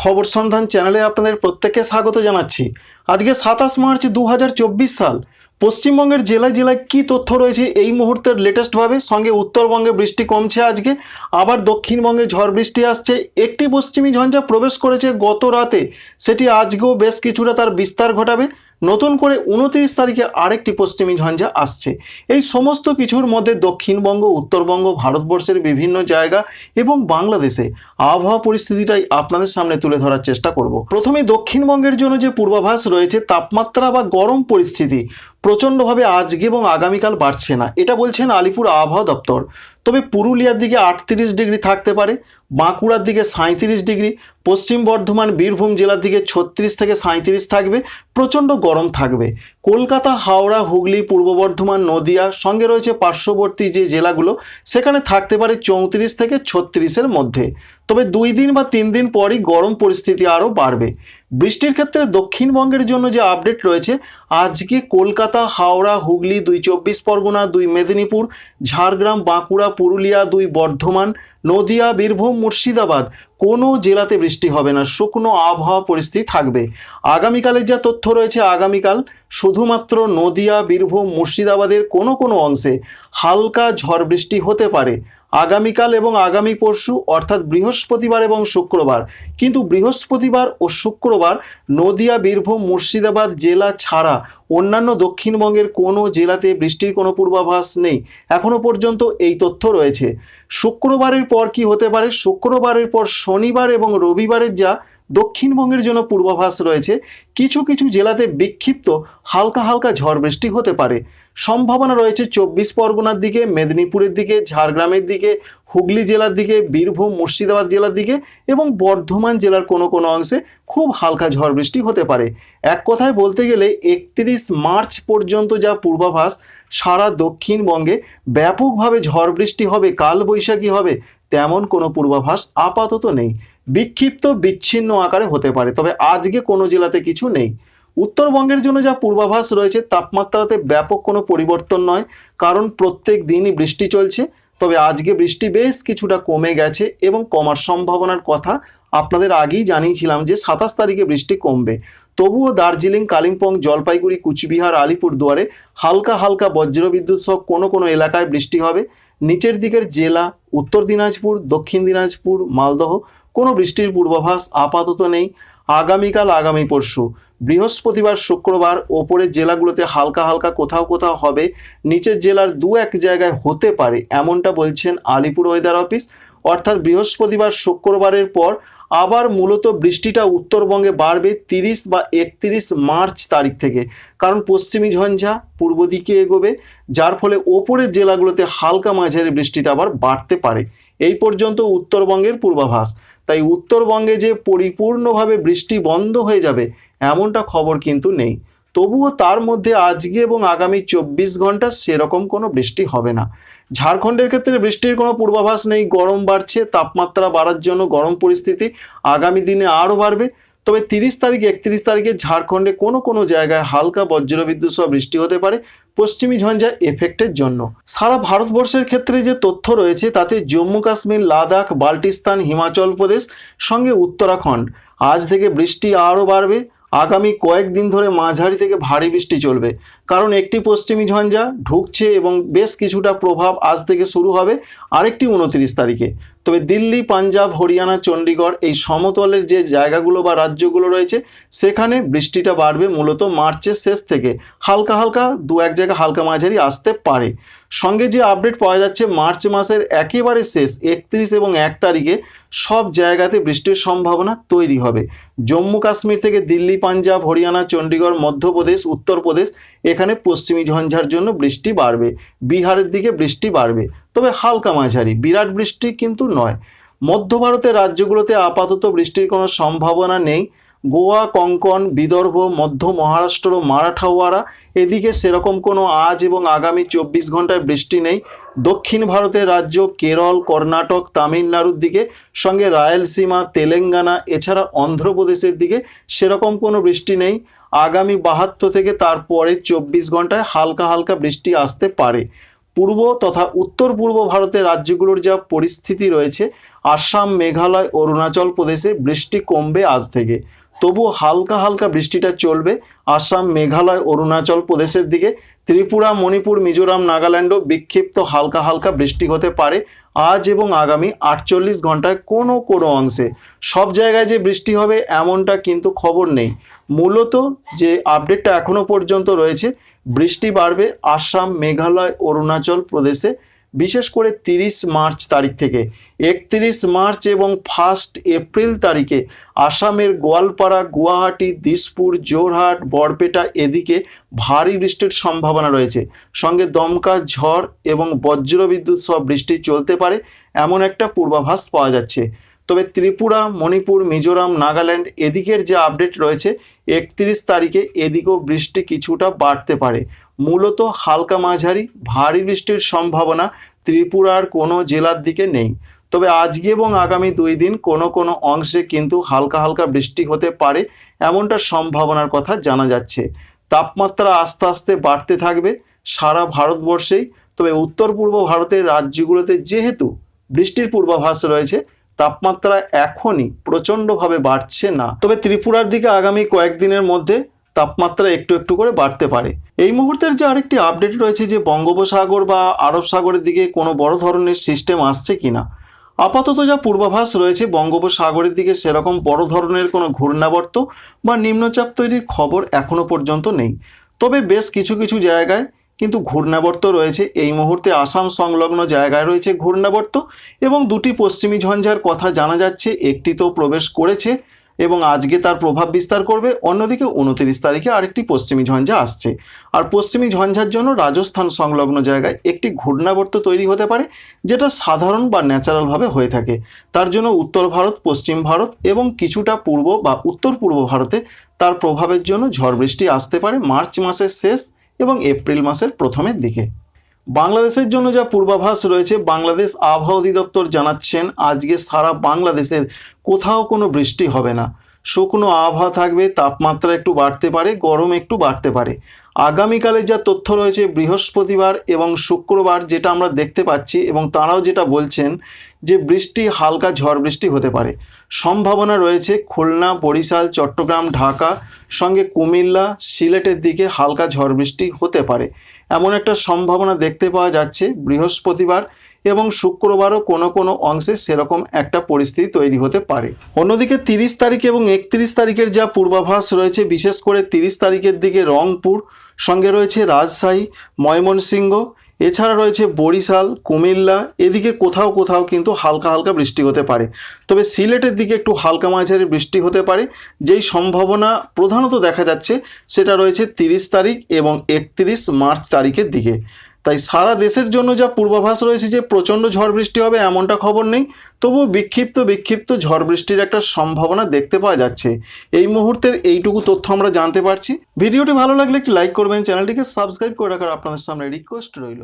খবর সন্ধান চ্যানেলে আপনাদের প্রত্যেককে স্বাগত জানাচ্ছি। আজকে সাতাশ মার্চ দু হাজার চব্বিশ সাল। পশ্চিমবঙ্গের জেলায় জেলায় কি তথ্য রয়েছে এই মুহূর্তের লেটেস্টভাবে সঙ্গে উত্তরবঙ্গে বৃষ্টি কমছে আজকে, আবার দক্ষিণবঙ্গে ঝড় বৃষ্টি আসছে। একটি পশ্চিমী ঝঞ্ঝা প্রবেশ করেছে গত রাতে। সেটি আজকেও বেশ কিছুটা তার বিস্তার ঘটাবে। নতুন করে উনত্রিশ তারিখে আরেকটি পশ্চিমী ঝঞ্ঝা আসছে। এই সমস্ত কিছুর মধ্যে দক্ষিণবঙ্গ, উত্তরবঙ্গ, ভারতবর্ষের বিভিন্ন জায়গা এবং বাংলাদেশে আবহাওয়া পরিস্থিতিটাই আপনাদের সামনে তুলে ধরার চেষ্টা করব। প্রথমে দক্ষিণবঙ্গের জন্য যে পূর্বাভাস রয়েছে, তাপমাত্রা বা গরম পরিস্থিতি প্রচণ্ডভাবে আজকে এবং আগামীকাল বাড়ছে না। এটা বলছেন আলিপুর আবহাওয়া দপ্তর। তবে পুরুলিয়ার দিকে আটত্রিশ ডিগ্রি থাকতে পারে, বাঁকুড়ার দিকে সাঁত্রিশ ডিগ্রি, পশ্চিম বর্ধমান, বীরভূম জেলার দিকে ছত্রিশ থেকে সাঁত্রিশ থাকবে, প্রচণ্ড গরম থাকবে। কলকাতা, হাওড়া, হুগলি, পূর্ব বর্ধমান, নদিয়া, সঙ্গে রয়েছে পার্শ্ববর্তী যে জেলাগুলো, সেখানে থাকতে পারে চৌত্রিশ থেকে ছত্রিশের মধ্যে। তবে দুই দিন বা তিন দিন পরই গরম পরিস্থিতি আরও বাড়বে। বৃষ্টির ক্ষেত্রে দক্ষিণবঙ্গের জন্য যে আপডেট রয়েছে, আজকে কলকাতা, হাওড়া, হুগলি, দুই চব্বিশ পরগনা, দুই মেদিনীপুর, ঝাড়গ্রাম, বাঁকুড়া, পুরুলিয়া, দুই বর্ধমান, নদিয়া, বীরভূম, মুর্শিদাবাদ, কোনো জেলাতে বৃষ্টি হবে না, শুকনো আবহাওয়া পরিস্থিতি থাকবে। আগামীকালের যা তথ্য রয়েছে, আগামীকাল শুধুমাত্র নদিয়া, বীরভূম, মুর্শিদাবাদের কোনো কোনো অংশে হালকা ঝড় বৃষ্টি হতে পারে। আগামীকাল এবং আগামী পরশু, অর্থাৎ বৃহস্পতিবার এবং শুক্রবার। কিন্তু বৃহস্পতিবার ও শুক্রবার নদিয়া, বীরভূম, মুর্শিদাবাদ জেলা ছাড়া অন্যান্য দক্ষিণবঙ্গের কোনো জেলাতে বৃষ্টির কোনো পূর্বাভাস নেই। এখনও পর্যন্ত এই তথ্য রয়েছে। শুক্রবারের পর কি হতে পারে? শুক্রবারের পর শনিবার এবং রবিবারের যা দক্ষিণবঙ্গের জন্য পূর্বাভাস রয়েছে, কিছু কিছু জেলাতে বিক্ষিপ্ত হালকা হালকা ঝড় বৃষ্টি হতে পারে। সম্ভাবনা রয়েছে চব্বিশ পরগনার দিকে, মেদিনীপুরের দিকে, ঝাড়গ্রামের দিকে হুগলি জেলার দিকে, বীরভূম, মুর্শিদাবাদ জেলার দিকে এবং বর্ধমান জেলার কোনো কোনো অংশে খুব হালকা ঝড় বৃষ্টি হতে পারে। এক কথায় বলতে গেলে একত্রিশ মার্চ পর্যন্ত যা পূর্বাভাস, সারা দক্ষিণবঙ্গে ব্যাপকভাবে ঝড় বৃষ্টি হবে কাল বৈশাখী হবে, তেমন কোনো পূর্বাভাস আপাতত নেই। বিক্ষিপ্ত বিচ্ছিন্ন আকারে হতে পারে, তবে আজকে কোনো জেলাতে কিছু নেই। উত্তরবঙ্গের জন্য যা পূর্বাভাস রয়েছে, তাপমাত্রাতে ব্যাপক কোনো পরিবর্তন নয়, কারণ প্রত্যেক দিনই বৃষ্টি চলছে। তবে আজকে বৃষ্টি বেশ কিছুটা কমে গেছে এবং কমার সম্ভাবনার কথা আপনাদের আগেই জানিয়েছিলাম যে সাতাশ তারিখে বৃষ্টি কমবে। তবুও দার্জিলিং, কালিম্পং, জলপাইগুড়ি, কুচবিহার, আলিপুরদুয়ারে হালকা হালকা বজ্রবিদ্যুৎ সহ কোনো কোনো এলাকায় বৃষ্টি হবে। নিচের দিকের জেলা, উত্তর দিনাজপুর, দক্ষিণ দিনাজপুর, মালদহ কোনো বৃষ্টির পূর্বাভাস আপাতত নেই। আগামীকাল, আগামী পরশু বৃহস্পতিবার শুক্রবার ওপরের জেলাগুলোতে হালকা হালকা কোথাও কোথাও হবে, নিচের জেলার দু এক জায়গায় হতে পারে এমনটা বলছেন আলিপুর ওয়েদার অফিস। অর্থাৎ বৃহস্পতিবার শুক্রবারের পর আবার মূলত বৃষ্টিটা উত্তরবঙ্গে বাড়বে তিরিশ বা একত্রিশ মার্চ তারিখ থেকে। কারণ পশ্চিমী ঝঞ্ঝা পূর্ব দিকে এগোবে, যার ফলে ওপরের জেলাগুলোতে হালকা মাঝারি বৃষ্টিটা আবার বাড়তে পারে। এই পর্যন্ত উত্তরবঙ্গের পূর্বাভাস। তাই উত্তরবঙ্গে যে পরিপূর্ণভাবে বৃষ্টি বন্ধ হয়ে যাবে, এমনটা খবর কিন্তু নেই। তবুও তার মধ্যে আজকে এবং আগামী চব্বিশ ঘণ্টা সেরকম কোনো বৃষ্টি হবে না। ঝাড়খণ্ডের ক্ষেত্রে বৃষ্টির কোনো পূর্বাভাস নেই, গরম বাড়ছে, তাপমাত্রা বাড়ার জন্য গরম পরিস্থিতি আগামী দিনে আরও বাড়বে। তবে তিরিশ তারিখ, একত্রিশ তারিখে ঝাড়খণ্ডে কোনো কোনো জায়গায় হালকা বজ্রবিদ্যুৎ সহ বৃষ্টি হতে পারে পশ্চিমী ঝঞ্ঝা এফেক্টের জন্য। সারা ভারতবর্ষের ক্ষেত্রে যে তথ্য রয়েছে, তাতে জম্মু কাশ্মীর, লাদাখ, বাল্টিস্তান, হিমাচল প্রদেশ, সঙ্গে উত্তরাখণ্ড। আজ থেকে বৃষ্টি আরও বাড়বে। আগামী কয়েকদিন ধরে মাঝারি থেকে ভারী বৃষ্টি চলবে। কারণ একটি পশ্চিমী ঝঞ্ঝা ঢুকছে এবং বেশ কিছুটা প্রভাব আজ থেকে শুরু হবে আরেকটি উনত্রিশ তারিখে। তবে দিল্লি, পাঞ্জাব, হরিয়ানা, চণ্ডীগড় এই সমতলের যে জায়গাগুলো বা রাজ্যগুলো রয়েছে, সেখানে বৃষ্টিটা বাড়বে মূলত মার্চের শেষ থেকে। হালকা হালকা দু এক জায়গা হালকা মাঝারি আসতে পারে। সঙ্গে যে আপডেট পাওয়া যাচ্ছে, মার্চ মাসের একেবারে শেষ, একত্রিশ এবং এক তারিখে সব জায়গাতে বৃষ্টির সম্ভাবনা তৈরি হবে। জম্মু কাশ্মীর থেকে দিল্লি, পাঞ্জাব, হরিয়ানা চণ্ডীগড় মধ্যপ্রদেশ, উত্তরপ্রদেশ, এখানে পশ্চিমী ঝঞ্ঝার জন্য বৃষ্টি বাড়বে। বিহারের দিকে বৃষ্টি বাড়বে। তবে হালকা মাঝারি, বিরাট বৃষ্টি কিন্তু নয়। মধ্য ভারতের রাজ্যগুলোতে আপাতত বৃষ্টির কোনো সম্ভাবনা নেই। গোয়া, কঙ্কন, বিদর্ভ, মধ্য মহারাষ্ট্র, মারাঠাওয়ারা, এদিকে সেরকম কোনো আজ এবং আগামী চব্বিশ ঘন্টায় বৃষ্টি নেই। দক্ষিণ ভারতের রাজ্য কেরল, কর্ণাটক, তামিলনাড়ুর দিকে, সঙ্গে রায়লসীমা, তেলেঙ্গানা, এছাড়া অন্ধ্রপ্রদেশের দিকে সেরকম কোনো বৃষ্টি নেই। আগামী বাহাত্তর থেকে তারপরে চব্বিশ ঘন্টায় হালকা হালকা বৃষ্টি আসতে পারে। পূর্ব তথা উত্তর পূর্ব ভারতের রাজ্যগুলোর যা পরিস্থিতি রয়েছে, আসাম, মেঘালয়, অরুণাচল প্রদেশে বৃষ্টি কমবে আজ থেকে। তবু হালকা হালকা বৃষ্টিটা চলবে। আসাম, মেঘালয়, অরুণাচল প্রদেশের দিকে। ত্রিপুরা, মণিপুর, মিজোরাম, নাগাল্যান্ডও বিক্ষিপ্ত হালকা হালকা বৃষ্টি হতে পারে। আজ এবং আগামী আটচল্লিশ ঘন্টায় কোনো কোনো অংশে। সব জায়গায় যে বৃষ্টি হবে এমনটা কিন্তু খবর নেই। মূলত যে আপডেটটা এখনও পর্যন্ত রয়েছে, বৃষ্টি বাড়বে আসাম, মেঘালয়, অরুণাচল প্রদেশে। বিশেষ করে তিরিশ মার্চ তারিখ থেকে। একত্রিশ মার্চ এবং ফার্স্ট এপ্রিল তারিখে আসামের গোয়ালপাড়া, গুয়াহাটি, দিসপুর জোরহাট বরপেটা এদিকে ভারী বৃষ্টির সম্ভাবনা রয়েছে। সঙ্গে দমকা, ঝড় এবং বজ্রবিদ্যুৎ সহ বৃষ্টি চলতে পারে এমন একটা পূর্বাভাস পাওয়া যাচ্ছে। তবে ত্রিপুরা, মণিপুর, মিজোরাম, নাগাল্যান্ড এদিকের যে আপডেট রয়েছে, একত্রিশ তারিখে এদিকেও বৃষ্টি কিছুটা বাড়তে পারে। মূলত হালকা মাঝারি, ভারী বৃষ্টির সম্ভাবনা ত্রিপুরার কোনো জেলার দিকে নেই। তবে আজকে এবং আগামী দুই দিন কোনো কোনো অংশে কিন্তু হালকা হালকা বৃষ্টি হতে পারে এমনটা সম্ভাবনার কথা জানা যাচ্ছে। তাপমাত্রা আস্তে আস্তে বাড়তে থাকবে সারা ভারতবর্ষেই। তবে উত্তর পূর্ব ভারতের রাজ্যগুলোতে যেহেতু বৃষ্টির পূর্বাভাস রয়েছে, তাপমাত্রা এখনই প্রচণ্ডভাবে বাড়ছে না। তবে ত্রিপুরার দিকে আগামী কয়েকদিনের মধ্যে তাপমাত্রা একটু একটু করে বাড়তে পারে। এই মুহূর্তের যে আরেকটি আপডেট রয়েছে যে বঙ্গোপসাগর বা আরব সাগরের দিকে কোনো বড় ধরনের সিস্টেম আসছে কিনা, আপাতত যা পূর্বাভাস রয়েছে বঙ্গোপসাগরের দিকে সেরকম বড় ধরনের কোনো ঘূর্ণাবর্ত বা নিম্নচাপ তৈরির খবর এখনও পর্যন্ত নেই। তবে বেশ কিছু কিছু জায়গায় কিন্তু ঘূর্ণাবর্ত রয়েছে। এই মুহূর্তে আসাম সংলগ্ন জায়গায় রয়েছে ঘূর্ণাবর্ত এবং দুটি পশ্চিমী ঝঞ্ঝার কথা জানা যাচ্ছে। একটি তো প্রবেশ করেছে এবং আজকে তার প্রভাব বিস্তার করবে অন্যদিকে উনতিরিশ তারিখে আরেকটি পশ্চিমী ঝঞ্ঝা আসছে। আর পশ্চিমী ঝঞ্ঝার জন্য রাজস্থান সংলগ্ন জায়গায় একটি ঘূর্ণাবর্ত তৈরি হতে পারে, যেটা সাধারণ বা ন্যাচারালভাবে হয়ে থাকে। তার জন্য উত্তর ভারত, পশ্চিম ভারত এবং কিছুটা পূর্ব বা উত্তর পূর্ব ভারতে তার প্রভাবের জন্য ঝড় বৃষ্টি আসতে পারে মার্চ মাসের শেষ এবং এপ্রিল মাসের প্রথমের দিকে। বাংলাদেশের জন্য যা পূর্বাভাস রয়েছে, বাংলাদেশ আবহাওয়া অধিদপ্তর জানাচ্ছেন, আজকে সারা বাংলাদেশের কোথাও কোনো বৃষ্টি হবে না। শুকনো আবহাওয়া থাকবে, তাপমাত্রা একটু বাড়তে পারে, গরম একটু বাড়তে পারে। আগামীকালের যা তথ্য রয়েছে বৃহস্পতিবার এবং শুক্রবার যেটা আমরা দেখতে পাচ্ছি এবং তারাও যেটা বলছেন যে বৃষ্টি, হালকা ঝড় বৃষ্টি হতে পারে। সম্ভাবনা রয়েছে খুলনা, বরিশাল, চট্টগ্রাম, ঢাকা, সঙ্গে কুমিল্লা, সিলেটের দিকে হালকা ঝড় বৃষ্টি হতে পারে। এমন একটা সম্ভাবনা দেখতে পাওয়া যাচ্ছে বৃহস্পতিবার এবং শুক্রবারও কোনো কোনো অংশে সেরকম একটা পরিস্থিতি তৈরি হতে পারে। অন্যদিকে তিরিশ তারিখ এবং একত্রিশ তারিখের যা পূর্বাভাস রয়েছে, বিশেষ করে তিরিশ তারিখের দিকে রংপুর, সঙ্গে রয়েছে রাজশাহী, ময়মনসিংহ এছাড়া রয়েছে বরিশাল, কুমিল্লা, এদিকে কোথাও কোথাও কিন্তু হালকা হালকা বৃষ্টি হতে পারে। তবে সিলেটের দিকে একটু হালকা মাঝারি বৃষ্টি হতে পারে। যেই সম্ভাবনা প্রধানত দেখা যাচ্ছে, সেটা রয়েছে তিরিশ তারিখ এবং একত্রিশ মার্চ তারিখের দিকে। তাই সারা দেশের জন্য যা পূর্বাভাস রয়েছে যে প্রচণ্ড ঝড় বৃষ্টি হবে এমনটা খবর নেই, তবুও বিক্ষিপ্ত বিক্ষিপ্ত ঝড় বৃষ্টির একটা সম্ভাবনা দেখতে পাওয়া যাচ্ছে। এই মুহূর্তের এইটুকু তথ্য আমরা জানতে পারছি। ভিডিওটি ভালো লাগলে একটি লাইক করবেন, চ্যানেলটিকে সাবস্ক্রাইব করে রাখার আপনাদের সামনে রিকোয়েস্ট রইল।